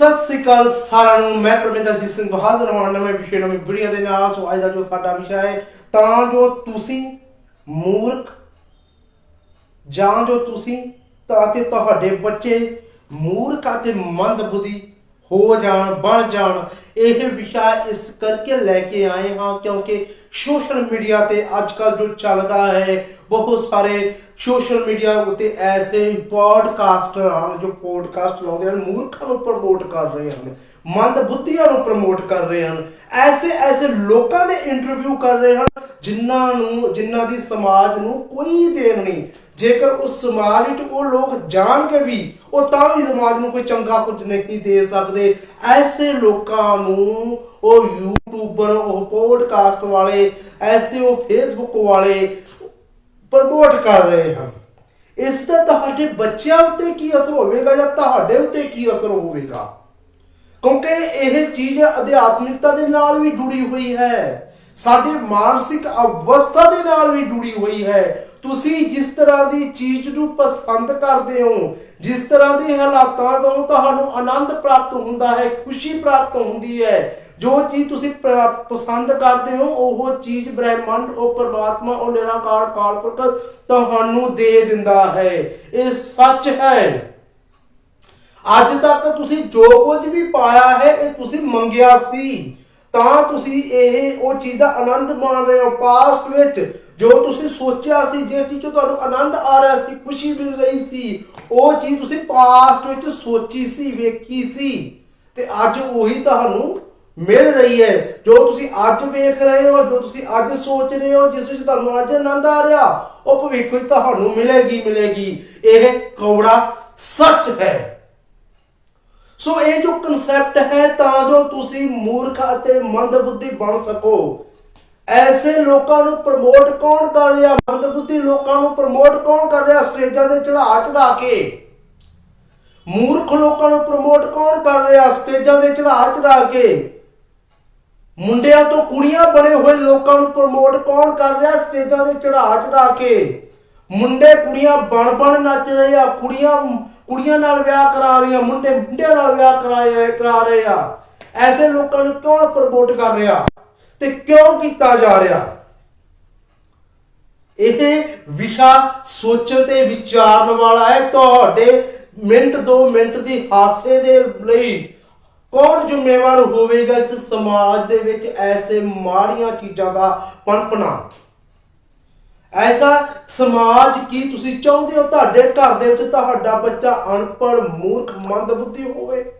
ਸਤਿ ਸ੍ਰੀ ਅਕਾਲ ਸਾਰਿਆਂ ਨੂੰ। ਮੈਂ ਪਰਮਿੰਦਰਜੀਤ ਸਿੰਘ ਬਹਾਦਰ ਹਾਂ। ਨਵੇਂ ਵਿਸ਼ੇ, ਨਵੀਂ ਵੀਡੀਓ ਦੇ ਨਾਲ। ਸੋ ਅੱਜ ਦਾ ਜੋ ਸਾਡਾ ਵਿਸ਼ਾ ਹੈ, ਤਾਂ ਜੋ ਤੁਸੀਂ ਮੂਰਖ ਜਾਂ ਜੋ ਤੁਸੀਂ ਤਾਂ ਤੇ ਤੁਹਾਡੇ ਬੱਚੇ ਮੂਰਖ ਅਤੇ ਮੰਦਬੁੱਧੀ ਹੋ ਜਾਣ, ਬਣ ਜਾਣ, ਇਹ ਵਿਸ਼ਾ ਇਸ ਕਰਕੇ ਲੈ ਕੇ ਆਏ ਹਾਂ ਕਿਉਂਕਿ ਸੋਸ਼ਲ ਮੀਡੀਆ ਤੇ ਅੱਜ ਕੱਲ ਜੋ ਚੱਲਦਾ ਹੈ, ਬਹੁਤ ਸਾਰੇ ਸੋਸ਼ਲ ਮੀਡੀਆ ਉੱਤੇ ਐਸੇ ਪੋਡਕਾਸਟਰ ਹਨ ਜੋ ਪੋਡਕਾਸਟ ਲਾਉਂਦੇ ਹਨ, ਮੂਰਖਾਂ ਨੂੰ ਪ੍ਰਮੋਟ ਕਰ ਰਹੇ ਹਨ ਮੰਦ ਬੁੱਧੀਆਂ ਨੂੰ ਪ੍ਰਮੋਟ ਕਰ ਰਹੇ ਹਨ ਐਸੇ ਐਸੇ ਲੋਕਾਂ ਦੇ ਇੰਟਰਵਿਊ ਕਰ ਰਹੇ ਹਨ, ਜਿਨ੍ਹਾਂ ਨੂੰ, ਜਿਨ੍ਹਾਂ ਦੀ ਸਮਾਜ ਨੂੰ ਕੋਈ ਦੇਣ ਨਹੀਂ। ਜੇਕਰ ਉਸ ਸਮਾਜ ਵਿੱਚ ਉਹ ਲੋਕ ਜਾਣ ਕੇ ਵੀ, ਉਹ ਤਾਂ ਵੀ ਸਮਾਜ ਨੂੰ ਕੋਈ ਚੰਗਾ ਕੁਝ ਨਹੀਂ ਦੇ ਸਕਦੇ। ਐਸੇ ਲੋਕਾਂ ਨੂੰ ਉਹ ਯੂਟਿਊਬਰ ਉਹ ਪੋਡਕਾਸਟ ਵਾਲੇ, ਐਸੇ ਉਹ ਫੇਸਬੁੱਕ ਵਾਲੇ ਪ੍ਰਮੋਟ ਕਰ ਰਹੇ ਹਨ। ਇਸ ਦਾ ਤੁਹਾਡੇ ਬੱਚਿਆਂ ਉੱਤੇ ਕੀ ਅਸਰ ਹੋਵੇਗਾ ਜਾਂ ਤੁਹਾਡੇ ਉੱਤੇ ਕੀ ਅਸਰ ਹੋਵੇਗਾ? ਕਿਉਂਕਿ ਇਹ ਚੀਜ਼ ਅਧਿਆਤਮਿਕਤਾ ਦੇ ਨਾਲ ਵੀ ਜੁੜੀ ਹੋਈ ਹੈ। ਸਾਡੇ ਮਾਨਸਿਕ ਅਵਸਥਾ ਦੇ ਨਾਲ ਵੀ ਜੁੜੀ ਹੋਈ ਹੈ। ਤੁਸੀਂ ਜਿਸ ਤਰ੍ਹਾਂ ਦੀ ਚੀਜ਼ ਨੂੰ ਪਸੰਦ ਕਰਦੇ ਹੋ, ਜਿਸ ਤਰ੍ਹਾਂ ਦੇ ਹਾਲਾਤਾਂ ਤੋਂ ਤੁਹਾਨੂੰ ਆਨੰਦ ਪ੍ਰਾਪਤ ਹੁੰਦਾ ਹੈ, ਖੁਸ਼ੀ ਪ੍ਰਾਪਤ ਹੁੰਦੀ ਹੈ, ਜੋ ਚੀਜ਼ ਤੁਸੀਂ ਪਸੰਦ ਕਰਦੇ ਹੋ, ਉਹ ਚੀਜ਼ ਬ੍ਰਹਿਮੰਡ, ਉਹ ਪਰਮਾਤਮਾ, ਉਹ ਨਿਰਾਕਾਰ ਕਾਲਪੁਰਖ ਤੁਹਾਨੂੰ ਦੇ ਦਿੰਦਾ ਹੈ। ਇਹ ਸੱਚ ਹੈ। ਅੱਜ ਤੱਕ ਤੁਸੀਂ ਜੋ ਕੁਝ ਵੀ ਪਾਇਆ ਹੈ, ਇਹ ਤੁਸੀਂ ਮੰਗਿਆ ਸੀ। ਤਾਂ ਤੁਸੀਂ ਇਹ, ਉਹ ਚੀਜ਼ ਦਾ ਆਨੰਦ ਮਾਣ ਰਹੇ ਹੋ ਪਾਸਟ ਵਿੱਚ। ਜੋ ਤੁਸੀਂ ਸੋਚਿਆ ਸੀ ਜਿਸ ਚੀਜ਼ ਤੋਂ ਤੁਹਾਨੂੰ ਆਨੰਦ ਆ ਰਿਹਾ ਸੀ, ਖੁਸ਼ੀ ਮਿਲ ਰਹੀ ਸੀ, ਉਹ ਚੀਜ਼ ਤੁਸੀਂ ਪਾਸਟ ਵਿੱਚ ਸੋਚੀ ਸੀ, ਵੇਖੀ ਸੀ। ਤੇ ਅੱਜ ਉਹੀ ਤੁਹਾਨੂੰ ਮਿਲ ਰਹੀ ਹੈ। ਜੋ ਤੁਸੀਂ ਅੱਜ ਵੇਖ ਰਹੇ ਹੋ, ਜੋ ਤੁਸੀਂ ਅੱਜ ਸੋਚ ਰਹੇ ਹੋ, ਜਿਸ ਵਿੱਚ ਤੁਹਾਨੂੰ ਅੱਜ ਆਨੰਦ ਆ ਰਿਹਾ, ਉਹ ਭਵਿੱਖ ਵਿੱਚ ਤੁਹਾਨੂੰ ਮਿਲੇਗੀ ਮਿਲੇਗੀ। ਇਹ ਕੌੜਾ ਸੱਚ ਹੈ। ਸੋ ਇਹ ਜੋ ਕਨਸੈਪਟ ਹੈ, ਤਾਂ ਜੋ ਤੁਸੀਂ ਮੂਰਖ ਅਤੇ ਮੰਦਬੁੱਧੀ ਬਣ ਸਕੋ। ਐਸੇ ਲੋਕਾਂ ਨੂੰ ਪ੍ਰਮੋਟ ਕੌਣ ਕਰ ਰਿਹਾ? ਮੰਦਬੁੱਧੀ ਲੋਕਾਂ ਨੂੰ ਪ੍ਰਮੋਟ ਕੌਣ ਕਰ ਰਿਹਾ? ਸਟੇਜਾਂ ਤੇ ਚੜਾ ਚੜਾ ਕੇ। ਮੂਰਖ ਲੋਕਾਂ ਨੂੰ ਪ੍ਰਮੋਟ ਕੌਣ ਕਰ ਰਿਹਾ? ਸਟੇਜਾਂ ਤੇ ਚੜਾ ਚੜਾ ਕੇ। ਮੁੰਡਿਆਂ ਤੋਂ ਕੁੜੀਆਂ ਬਣੇ ਹੋਏ ਲੋਕਾਂ ਨੂੰ ਪ੍ਰਮੋਟ ਕੌਣ ਕਰ ਰਿਹਾ? ਸਟੇਜਾਂ ਤੇ ਚੜਾ ਚੜਾ ਕੇ। ਮੁੰਡੇ ਕੁੜੀਆਂ ਬਣ ਬਣ ਨੱਚ ਰਹੇ ਆ, ਕੁੜੀਆਂ ਕੁੜੀਆਂ ਨਾਲ ਵਿਆਹ ਕਰਾ ਰਹੀਆਂ ਮੁੰਡੇ ਮੁੰਡਿਆਂ ਨਾਲ ਵਿਆਹ ਕਰਾ ਰਹੇ ਕਰਾ ਰਹੇ ਆ। ਐਸੇ ਲੋਕਾਂ ਨੂੰ ਕੌਣ ਪ੍ਰਮੋਟ ਕਰ ਰਿਹਾ? ਤੇ ਕਿਉਂ ਕੀਤਾ ਜਾ ਰਿਹਾ? ਇਹ ਵਿਸ਼ਾ ਸੋਚਣ ਤੇ ਵਿਚਾਰਨ ਵਾਲਾ ਹੈ। ਤੁਹਾਡੇ ਮਿੰਟ 2 ਮਿੰਟ ਦੀ ਹਾਸੇ ਦੇ ਲਈ ਕੌਣ ਜ਼ਿੰਮੇਵਾਰ ਹੋਵੇਗਾ ਇਸ ਸਮਾਜ ਦੇ ਵਿੱਚ ਐਸੇ ਮਾੜੀਆਂ ਚੀਜ਼ਾਂ ਦਾ ਪਨਪਨਾ ਐਸਾ ਸਮਾਜ ਕੀ ਤੁਸੀਂ ਚਾਹੁੰਦੇ ਹੋ? ਤੁਹਾਡੇ ਘਰ ਦੇ ਵਿੱਚ ਤੁਹਾਡਾ ਬੱਚਾ ਅਨਪੜ੍ਹ, ਮੂਰਖ, ਮੰਦਬੁੱਧੀ ਹੋਵੇ।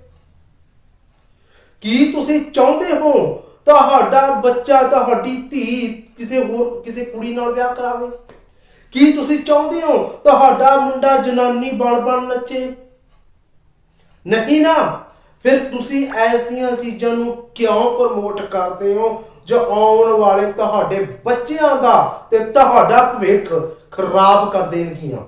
ਕੀ ਤੁਸੀਂ ਚਾਹੁੰਦੇ ਹੋ ਤੁਹਾਡਾ ਬੱਚਾ, ਤੁਹਾਡੀ ਧੀ ਕਿਸੇ ਹੋਰ, ਕਿਸੇ ਕੁੜੀ ਨਾਲ ਵਿਆਹ ਕਰਾਵੇ? ਕੀ ਤੁਸੀਂ ਚਾਹੁੰਦੇ ਹੋ ਤੁਹਾਡਾ ਮੁੰਡਾ ਜਨਾਨੀ ਬਣ ਬਣ ਨੱਚੇ? ਨਹੀਂ ਨਾ। ਫਿਰ ਤੁਸੀਂ ਐਸੀਆਂ ਚੀਜ਼ਾਂ ਨੂੰ ਕਿਉਂ ਪ੍ਰਮੋਟ ਕਰਦੇ ਹੋ ਜੋ ਆਉਣ ਵਾਲੇ ਤੁਹਾਡੇ ਬੱਚਿਆਂ ਦਾ ਤੇ ਤੁਹਾਡਾ ਭਵਿੱਖ ਖਰਾਬ ਕਰ ਦੇਣਗੀਆਂ।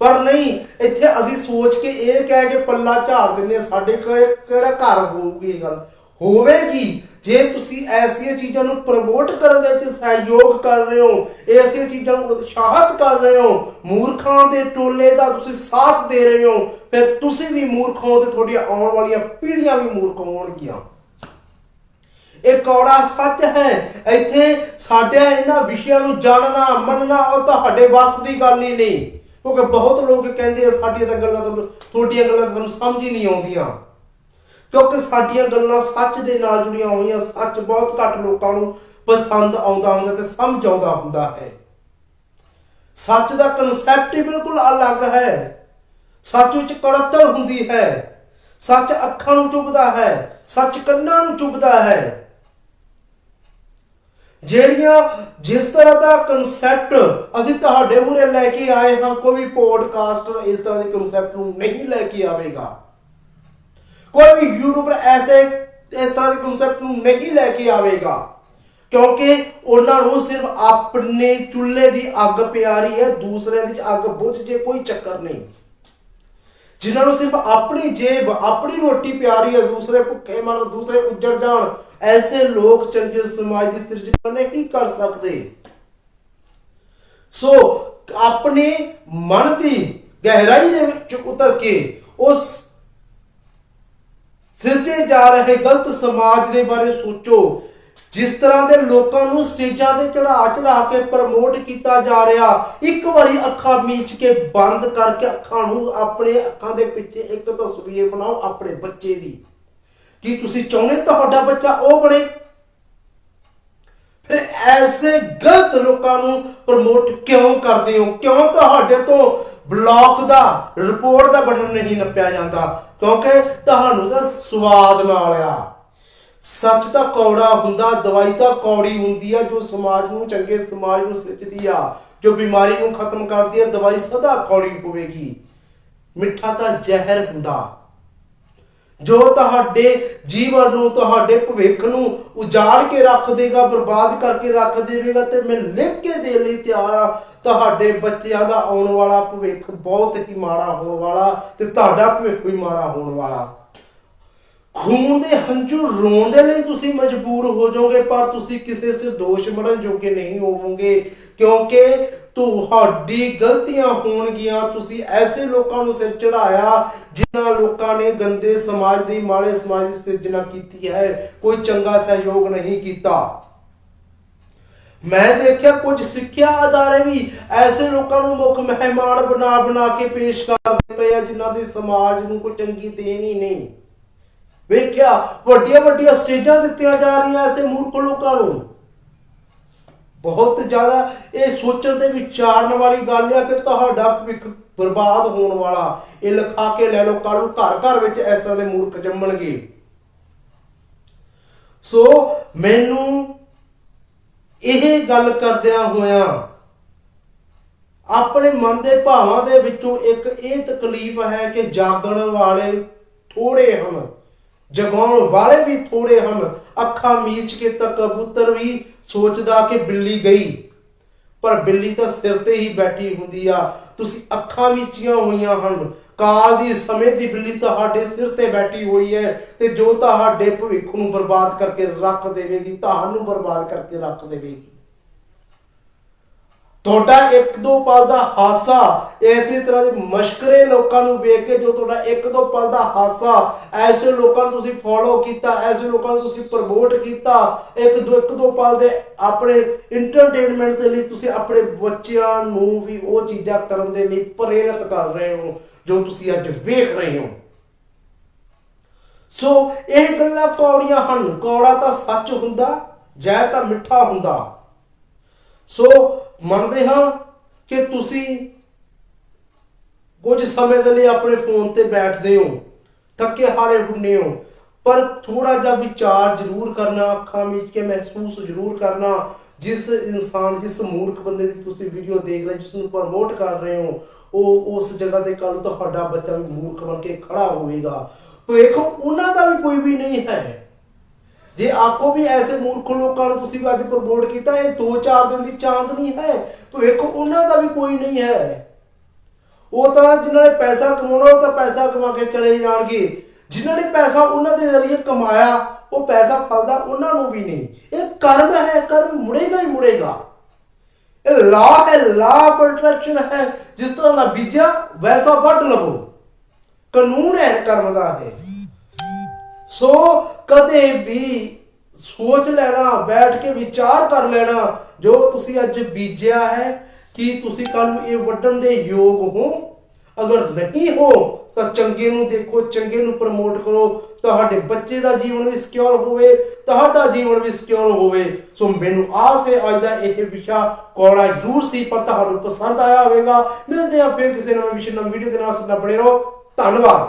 ਪਰ ਨਹੀਂ ਇੱਥੇ ਅਸੀਂ ਸੋਚ ਕੇ ਇਹ ਕਹਿ ਕੇ ਪੱਲਾ ਝਾੜ ਦਿੰਨੇ ਹਾਂ, ਸਾਡੇ ਕਿਹੜਾ ਘਰ ਹੋਊਗੀ ਇਹ ਗੱਲ? ਹੋਵੇਗੀ। ਜੇ ਤੁਸੀਂ ਐਸੀਆਂ ਚੀਜ਼ਾਂ ਨੂੰ ਪ੍ਰਮੋਟ ਕਰਨ ਦੇ ਵਿੱਚ ਸਹਿਯੋਗ ਕਰ ਰਹੇ ਹੋ ਐਸੀਆਂ ਚੀਜ਼ਾਂ ਨੂੰ ਉਤਸ਼ਾਹਤ ਕਰ ਰਹੇ ਹੋ ਮੂਰਖਾਂ ਦੇ ਟੋਲੇ ਦਾ ਤੁਸੀਂ ਸਾਥ ਦੇ ਰਹੇ ਹੋ ਫਿਰ ਤੁਸੀਂ ਵੀ ਮੂਰਖ ਹੋ ਤੇ ਤੁਹਾਡੀਆਂ ਆਉਣ ਵਾਲੀਆਂ ਪੀੜ੍ਹੀਆਂ ਵੀ ਮੂਰਖ ਹੋਣਗੀਆਂ। ਇਹ ਕੌੜਾ ਸੱਚ ਹੈ। ਇੱਥੇ ਸਾਡੇ ਇਹਨਾਂ ਵਿਸ਼ਿਆਂ ਨੂੰ ਜਾਣਨਾ, ਮੰਨਣਾ ਉਹ ਤੁਹਾਡੇ ਵੱਸ ਦੀ ਗੱਲ ਹੀ ਨਹੀਂ। ਕਿਉਂਕਿ ਬਹੁਤ ਲੋਕ ਕਹਿੰਦੇ ਆ, ਸਾਡੀਆਂ ਤਾਂ ਗੱਲਾਂ ਤੁਹਾਨੂੰ ਤੁਹਾਡੀਆਂ ਗੱਲਾਂ ਤੁਹਾਨੂੰ ਸਮਝ ਹੀ ਨਹੀਂ ਆਉਂਦੀਆਂ। ਕਿਉਂਕਿ ਸਾਡੀਆਂ ਗੱਲਾਂ ਸੱਚ ਦੇ ਨਾਲ ਜੁੜੀਆਂ ਹੋਈਆਂ, ਸੱਚ ਬਹੁਤ ਘੱਟ ਲੋਕਾਂ ਨੂੰ ਪਸੰਦ ਆਉਂਦਾ ਹੁੰਦਾ ਤੇ ਸਮਝ ਆਉਂਦਾ ਹੁੰਦਾ ਹੈ। ਸੱਚ ਦਾ ਕਨਸੈਪਟ ਹੀ ਬਿਲਕੁਲ ਅਲੱਗ ਹੈ। ਸੱਚ ਵਿੱਚ ਕੜਤਲ ਹੁੰਦੀ ਹੈ। ਸੱਚ ਅੱਖਾਂ ਨੂੰ ਚੁਭਦਾ ਹੈ। ਸੱਚ ਕੰਨਾਂ ਨੂੰ ਚੁਭਦਾ ਹੈ। ਜਿਹੜੀਆਂ ਜਿਸ ਤਰ੍ਹਾਂ ਦਾ ਕਨਸੈਪਟ ਅਸੀਂ ਤੁਹਾਡੇ ਮੂਹਰੇ ਲੈ ਕੇ ਆਏ ਹਾਂ, ਕੋਈ ਵੀ ਪੋਡਕਾਸਟਰ ਇਸ ਤਰ੍ਹਾਂ ਦੇ ਕਨਸੈਪਟ ਨੂੰ ਨਹੀਂ ਲੈ ਕੇ ਆਵੇਗਾ। ਕੋਈ ਵੀ ਯੂਟਿਊਬਰ ਐਸੇ ਇਸ ਤਰ੍ਹਾਂ ਦੇ ਕਨਸੈਪਟ ਨੂੰ ਨਹੀਂ ਲੈ ਕੇ ਆਵੇਗਾ, ਕਿਉਂਕਿ ਉਹਨਾਂ ਨੂੰ ਸਿਰਫ ਆਪਣੇ ਚੁੱਲ੍ਹੇ ਦੀ ਅੱਗ ਪਿਆਰੀ ਹੈ, ਦੂਸਰਿਆਂ ਦੀ ਅੱਗ ਬੁੱਝ ਜੇ ਕੋਈ ਚੱਕਰ ਨਹੀਂ। ਜਿਨ੍ਹਾਂ ਨੂੰ ਸਿਰਫ ਆਪਣੀ ਜੇਬ, ਆਪਣੀ ਰੋਟੀ ਪਿਆਰੀ ਹੈ ਦੂਸਰੇ ਭੁੱਖੇ ਮਰਨ, ਦੂਸਰੇ ਉੱਜੜ ਜਾਣ, ਐਸੇ ਲੋਕ ਚੰਗੇ ਸਮਾਜ ਦੀ ਸਿਰਜਣਾ ਨਹੀਂ ਕਰ ਸਕਦੇ। ਸੋ ਆਪਣੇ ਮਨ ਦੀ ਗਹਿਰਾਈ ਦੇ ਵਿੱਚ ਉਤਰ ਕੇ ਉਸ ਸਿਰਜੇ ਜਾ ਰਹੇ ਗਲਤ ਸਮਾਜ ਦੇ ਬਾਰੇ ਸੋਚੋ ਜਿਸ ਤਰ੍ਹਾਂ ਦੇ ਲੋਕਾਂ ਨੂੰ ਸਟੇਜਾਂ ਤੇ ਚੜਾ ਚੜਾ ਕੇ ਪ੍ਰਮੋਟ ਕੀਤਾ ਜਾ ਰਿਹਾ, ਇੱਕ ਵਾਰੀ ਅੱਖਾਂ ਮੀਚ ਕੇ ਬੰਦ ਕਰਕੇ ਅੱਖਾਂ ਨੂੰ ਆਪਣੇ ਅੱਖਾਂ ਦੇ ਪਿੱਛੇ ਇੱਕ ਤਸਵੀਰ ਬਣਾਓ ਆਪਣੇ ਬੱਚੇ ਦੀ। ਕੀ ਤੁਸੀਂ ਚਾਹੁੰਦੇ ਤੁਹਾਡਾ ਬੱਚਾ ਉਹ ਬਣੇ? ਫਿਰ ਐਸੇ ਗਲਤ ਲੋਕਾਂ ਨੂੰ ਪ੍ਰਮੋਟ ਕਿਉਂ ਕਰਦੇ ਹੋ? ਕਿਉਂ ਤੁਹਾਡੇ ਤੋਂ ਬਲੌਕ ਦਾ ਰਿਪੋਰਟ ਦਾ ਬਟਨ ਨਹੀਂ ਨੱਪਿਆ ਜਾਂਦਾ? ਕਿਉਂਕਿ ਤੁਹਾਨੂੰ ਤਾਂ ਸਵਾਦ ਨਾਲ ਆ। ਸੱਚ ਤਾਂ ਕੌੜਾ ਹੁੰਦਾ, ਦਵਾਈ ਤਾਂ ਕੌੜੀ ਹੁੰਦੀ ਆ, ਜੋ ਸਮਾਜ ਨੂੰ, ਚੰਗੇ ਸਮਾਜ ਨੂੰ ਸਿੱਚਦੀ ਆ, ਜੋ ਬਿਮਾਰੀ ਨੂੰ ਖਤਮ ਕਰਦੀ ਆ, ਦਵਾਈ ਸਦਾ ਕੌੜੀ ਹੋਵੇਗੀ। ਮਿੱਠਾ ਤਾਂ ਜ਼ਹਿਰ ਹੁੰਦਾ। ਜੋ ਤੁਹਾਡੇ ਜੀਵਨ ਨੂੰ, ਤੁਹਾਡੇ ਭਵਿੱਖ ਨੂੰ ਉਜਾੜ ਕੇ ਰੱਖ ਦੇਗਾ, ਬਰਬਾਦ ਕਰਕੇ ਰੱਖ ਦੇਵੇਗਾ, ਤੇ ਮੈਂ ਲਿਖ ਕੇ ਦੇਣ ਲਈ ਤਿਆਰ ਆ, ਤੁਹਾਡੇ ਬੱਚਿਆਂ ਦਾ ਆਉਣ ਵਾਲਾ ਭਵਿੱਖ ਬਹੁਤ ਹੀ ਮਾੜਾ ਹੋਣ ਵਾਲਾ, ਤੇ ਤੁਹਾਡਾ ਭਵਿੱਖ ਵੀ ਮਾੜਾ ਹੋਣ ਵਾਲਾ। ਖੂਨ ਦੇ ਹੰਝੂ ਰੋਣ ਦੇ ਲਈ ਤੁਸੀਂ ਮਜਬੂਰ ਹੋ ਜਾਓਗੇ, ਪਰ ਤੁਸੀਂ ਕਿਸੇ ਸੇ ਦੋਸ਼ ਮੜਨ ਜੋਗੇ ਨਹੀਂ ਹੋਵੋਗੇ, ਕਿਉਂਕਿ ਤੁਹਾਡੀ ਗਲਤੀਆਂ ਹੋਣਗੀਆਂ। ਤੁਸੀਂ ਐਸੇ ਲੋਕਾਂ ਨੂੰ ਸਿਰ ਚੜਾਇਆ ਜਿਨ੍ਹਾਂ ਲੋਕਾਂ ਨੇ ਗੰਦੇ ਸਮਾਜ ਦੀ, ਮਾੜੇ ਸਮਾਜ ਦੀ ਸਿਰਜਣਾ ਕੀਤੀ ਹੈ। ਕੋਈ ਚੰਗਾ ਸਹਿਯੋਗ ਨਹੀਂ ਕੀਤਾ। ਮੈਂ ਦੇਖਿਆ ਕੁਝ ਸਿੱਖਿਆ ਅਦਾਰੇ ਵੀ ਐਸੇ ਲੋਕਾਂ ਨੂੰ ਮੁੱਖ ਮਹਿਮਾਨ ਬਣਾ ਬਣਾ ਕੇ ਪੇਸ਼ ਕਰਦੇ ਪਏ ਆ, ਜਿਨ੍ਹਾਂ ਦੇ ਸਮਾਜ ਨੂੰ ਕੋਈ ਚੰਗੀ ਦੇਣ ਹੀ ਨਹੀਂ। ਵੇਖਿਆ, ਵੱਡੀਆਂ ਵੱਡੀਆਂ ਸਟੇਜਾਂ ਦਿੱਤੀਆਂ ਜਾ ਰਹੀਆਂ ਐਸੇ ਮੂਰਖ ਲੋਕਾਂ ਨੂੰ। ਬਹੁਤ ਜ਼ਿਆਦਾ ਇਹ ਸੋਚਣ ਤੇ ਵਿਚਾਰਨ ਵਾਲੀ ਗੱਲ ਹੈ ਕਿ ਤੁਹਾਡਾ ਭਵਿੱਖ ਬਰਬਾਦ ਹੋਣ ਵਾਲਾ। ਇਹ ਲਿਖਾ ਕੇ ਲੈ ਲਓ ਕੱਲ ਨੂੰ ਘਰ ਘਰ ਵਿੱਚ ਇਸ ਤਰ੍ਹਾਂ ਦੇ ਮੂਰਖ ਜੰਮਣਗੇ। ਸੋ ਮੈਨੂੰ ਇਹ ਗੱਲ ਕਰਦਿਆਂ ਹੋਇਆਂ ਆਪਣੇ ਮਨ ਦੇ ਭਾਵਾਂ ਦੇ ਵਿੱਚੋਂ ਇੱਕ ਇਹ ਤਕਲੀਫ ਹੈ ਕਿ ਜਾਗਣ ਵਾਲੇ ਥੋੜੇ ਹਨ। ਜਗਾਉਣ ਵਾਲੇ ਵੀ ਥੋੜੇ ਹਨ, ਅੱਖਾਂ ਮੀਚ ਕੇ ਤਾਂ ਕਬੂਤਰ ਵੀ ਸੋਚਦਾ ਕਿ ਬਿੱਲੀ ਗਈ। ਪਰ ਬਿੱਲੀ ਤਾਂ ਸਿਰ ਤੇ ਹੀ ਬੈਠੀ ਹੁੰਦੀ ਆ। ਤੁਸੀਂ ਅੱਖਾਂ ਮੀਚੀਆਂ ਹੋਈਆਂ ਹਨ। ਕਾਲ ਦੀ ਸਮੇਂ ਦੀ ਬਿੱਲੀ ਤੁਹਾਡੇ ਸਿਰ ਤੇ ਬੈਠੀ ਹੋਈ ਹੈ ਤੇ ਜੋ ਤੁਹਾਡੇ ਭਵਿੱਖ ਨੂੰ ਬਰਬਾਦ ਕਰਕੇ ਰੱਖ ਦੇਵੇਗੀ, ਤੁਹਾਨੂੰ ਬਰਬਾਦ ਕਰਕੇ ਰੱਖ ਦੇਵੇਗੀ। ਤੁਹਾਡਾ ਇੱਕ ਦੋ ਪਲ ਦਾ ਹਾਸਾ ਐਸੀ ਤਰ੍ਹਾਂ ਦੇ ਮਸ਼ਕਰੇ ਲੋਕਾਂ ਨੂੰ ਵੇਖ ਕੇ ਜੋ ਤੁਹਾਡਾ ਇੱਕ ਦੋ ਪਲ ਦਾ ਹਾਸਾ ਐਸੇ ਲੋਕਾਂ ਨੂੰ ਤੁਸੀਂ ਫੋਲੋ ਕੀਤਾ, ਐਸੇ ਲੋਕਾਂ ਨੂੰ ਤੁਸੀਂ ਪ੍ਰਮੋਟ ਕੀਤਾ, ਇੱਕ ਦੋ ਇੱਕ ਦੋ ਪਲ ਦੇ ਆਪਣੇ ਇੰਟਰਟੇਨਮੈਂਟ ਦੇ ਲਈ ਤੁਸੀਂ ਆਪਣੇ ਬੱਚਿਆਂ ਨੂੰ ਵੀ ਉਹ ਚੀਜ਼ਾਂ ਕਰਨ ਦੇ ਲਈ ਪ੍ਰੇਰਿਤ ਕਰ ਰਹੇ ਹੋ, ਜੋ ਤੁਸੀਂ ਅੱਜ ਵੇਖ ਰਹੇ ਹੋ। ਸੋ ਇਹ ਗੱਲਾਂ ਕੌੜੀਆਂ ਹਨ। ਕੌੜਾ ਤਾਂ ਸੱਚ ਹੁੰਦਾ, ਜ਼ਹਿਰ ਤਾਂ ਮਿੱਠਾ ਹੁੰਦਾ। ਸੋ ਮੰਨਦੇ ਹਾਂ ਕਿ ਤੁਸੀਂ ਕੁਝ ਸਮੇਂ ਦੇ ਲਈ ਆਪਣੇ ਫੋਨ ਤੇ ਬੈਠਦੇ ਹੋ, ਥੱਕੇ ਹਾਰੇ ਹੁੰਨੇ ਹੋ, ਪਰ ਥੋੜਾ ਜਿਹਾ ਵਿਚਾਰ ਜ਼ਰੂਰ ਕਰਨਾ, ਅੱਖਾਂ ਮੀਚ ਕੇ ਮਹਿਸੂਸ ਜ਼ਰੂਰ ਕਰਨਾ, ਜਿਸ ਇਨਸਾਨ, ਜਿਸ ਮੂਰਖ ਬੰਦੇ ਦੀ ਤੁਸੀਂ ਵੀਡੀਓ ਦੇਖ ਰਹੇ ਜਿਸ ਨੂੰ ਪ੍ਰਮੋਟ ਕਰ ਰਹੇ ਹੋ, ਉਹ ਉਸ ਜਗ੍ਹਾ ਤੇ ਕੱਲ ਤੁਹਾਡਾ ਬੱਚਾ ਵੀ ਮੂਰਖ ਬਣ ਕੇ ਖੜਾ ਹੋਵੇਗਾ। ਵੇਖੋ, ਉਹਨਾਂ ਦਾ ਵੀ ਕੋਈ ਵੀ ਨਹੀਂ ਹੈ। ਜੇ ਆਖੋ ਵੀ ਐਸੇ ਮੂਰਖ ਲੋਕਾਂ ਨੂੰ ਤੁਸੀਂ ਵੀ ਅੱਜ ਪ੍ਰਮੋਟ ਕੀਤਾ, ਇਹ 2-4 ਦਿਨ ਦੀ ਚਾਂਦਨੀ ਹੈ। ਭਵਿੱਖ ਉਹਨਾਂ ਦਾ ਵੀ ਕੋਈ ਨਹੀਂ ਹੈ। ਉਹ ਤਾਂ ਜਿਨ੍ਹਾਂ ਨੇ ਪੈਸਾ ਕਮਾਉਣਾ, ਉਹ ਤਾਂ ਪੈਸਾ ਕਮਾ ਕੇ ਚਲੇ ਜਾਣਗੇ। ਜਿਨ੍ਹਾਂ ਨੇ ਪੈਸਾ ਉਹਨਾਂ ਦੇ ਜ਼ਰੀਏ ਕਮਾਇਆ, ਉਹ ਪੈਸਾ ਫਲਦਾ ਉਹਨਾਂ ਨੂੰ ਵੀ ਨਹੀਂ। ਇਹ ਕਰਮ ਹੈ, ਕਰਮ ਮੁੜੇਗਾ ਹੀ ਮੁੜੇਗਾ। ਇਹ ਲਾ ਹੈ ਲਾ ਆਫ ਅਟਰੈਕਸ਼ਨ ਹੈ। ਜਿਸ ਤਰ੍ਹਾਂ ਦਾ ਬੀਜਿਆ, ਵੈਸਾ ਵੱਢ ਲਵੋ। ਕਾਨੂੰਨ ਹੈ ਕਰਮ ਦਾ ਇਹ ਸੋ ਕਦੇ ਵੀ ਸੋਚ ਲੈਣਾ, ਬੈਠ ਕੇ ਵਿਚਾਰ ਕਰ ਲੈਣਾ, ਜੋ ਤੁਸੀਂ ਅੱਜ ਬੀਜਿਆ ਹੈ, ਕਿ ਤੁਸੀਂ ਕੱਲ ਨੂੰ ਇਹ ਵੱਢਣ ਦੇ ਯੋਗ ਹੋ? ਅਗਰ ਨਹੀਂ ਹੋ, ਤਾਂ ਚੰਗੇ ਨੂੰ ਦੇਖੋ, ਚੰਗੇ ਨੂੰ ਪ੍ਰਮੋਟ ਕਰੋ। ਤੁਹਾਡੇ ਬੱਚੇ ਦਾ ਜੀਵਨ ਵੀ ਸਿਕਿਉਰ ਹੋਵੇ, ਤੁਹਾਡਾ ਜੀਵਨ ਵੀ ਸਿਕਿਉਰ ਹੋਵੇ। ਸੋ ਮੈਨੂੰ ਆਸ ਹੈ, ਅੱਜ ਦਾ ਇਹ ਵਿਸ਼ਾ ਕੌੜਾ ਜ਼ਰੂਰ ਸੀ, ਪਰ ਤੁਹਾਨੂੰ ਪਸੰਦ ਆਇਆ ਹੋਵੇਗਾ। ਮਿਲਦੇ ਹਾਂ ਫਿਰ ਕਿਸੇ ਨਵੇਂ ਵਿਸ਼ੇ ਨਵੀਂ ਵੀਡੀਓ ਦੇ ਨਾਲ ਸਾਡਾ ਬਣੇ ਰਹੋ। ਧੰਨਵਾਦ।